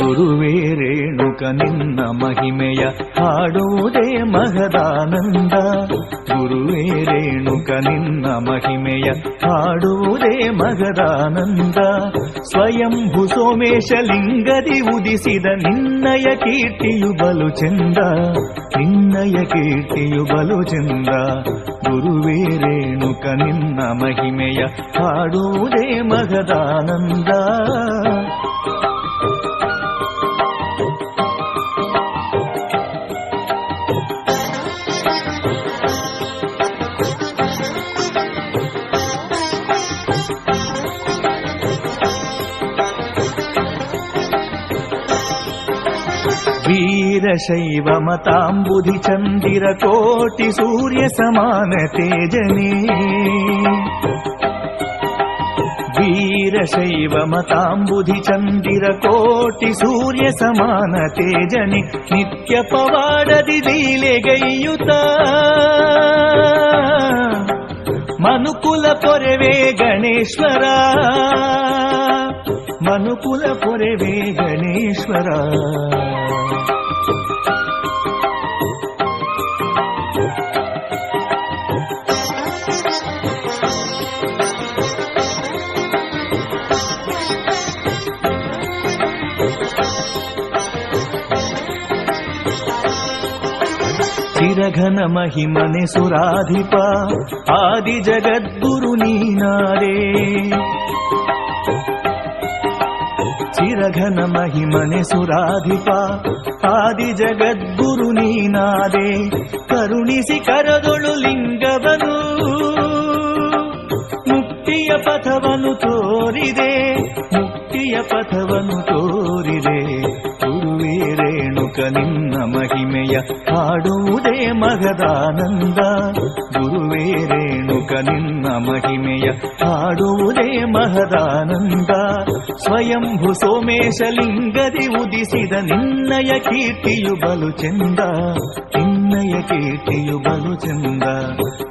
குருவேரே ರೇಣುಕ ನಿನ್ನ ಮಹಿಮೆಯ ಹಾಡುವುದೇ ಮಹದಾನಂದ. ಗುರುವೇ ರೇಣುಕ ನಿನ್ನ ಮಹಿಮೆಯ ಹಾಡುವುದೇ ಮಗದಾನಂದ ಸ್ವಯಂಭು ಸೋಮೇಶ ಲಿಂಗದಿ ಉದಿಸಿದ ನಿನ್ನಯ ಕೀರ್ತಿಯು ಬಲು ಚಂದ. ನಿನ್ನಯ ಕೀರ್ತಿಯು ಬಲು ಚಂದ. ಗುರುವೇ ರೇಣುಕ ನಿನ್ನ ಮಹಿಮೆಯ ಹಾಡುವುದೇ ಮಗದಾನಂದ నీలशैवमताम्बुधि चन्दिरकोटिसूर्यसमानतेजने వీరశైవమతాంబుధి చందిరకోటి సూర్య సమాన తేజని నిత్య పవాడది దీలెగయ్యుత మనుకుల పొరవే గణేశ్వరా. మనుకుల పొరవే గణేశ్వరా. ಲೀಲೆಗೈಯುತ ಮನುಕುಲ ಪೊರೆವೇ ಗಣೇಶ್ವರ ಮನುಕುಲ ಪೊರೆವೇ ಗಣೇಶ್ವರ ಚಿರಘನ ಮಹಿಮನೆ ಸುರಾಧಿಪ ಆದಿ ಜಗದ್ಗುರು ನೀನಾರೇ ಚಿರಘನ ಮಹಿಮನೆ ಸುರಾಧಿಪ ಆದಿ ಜಗದ್ಗುರು ನೀನಾದೆ ಕರುಣಿಸಿ ಕರದೊಳು ಲಿಂಗವನು ಮುಕ್ತಿಯ ಪಥವನ್ನು ತೋರಿದೆ ಮುಕ್ತಿಯ ಪಥವನ್ನು ತೋರಿದೆ ಗುರುವೇ ರೇಣುಕ ನಿನ್ನ ಮಹಿಮೆಯ ಹಾಡುವುದೇ ಮಗದಾನಂದ. ಗುರುವೇ ರೇಣುಕ, ನಿನ್ನ ಮಹಿಮೆಯ ಹಾಡುವುದೇ ಮಹದಾನಂದ ಸ್ವಯಂಭು ಸೋಮೇಶಲಿಂಗದಿ ಉದಿಸಿದ ನಿನ್ನಯ ಕೀರ್ತಿಯು ಬಲು ಚಂದ. ನಿನ್ನಯ ಕೀರ್ತಿಯು ಬಲು ಚಂದ.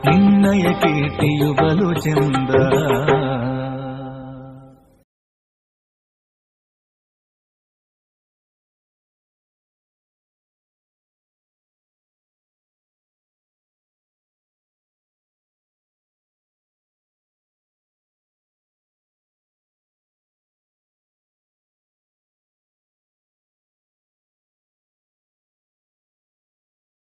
ನಿನ್ನಯ ಕೀರ್ತಿಯು ಬಲು ಚಂದ.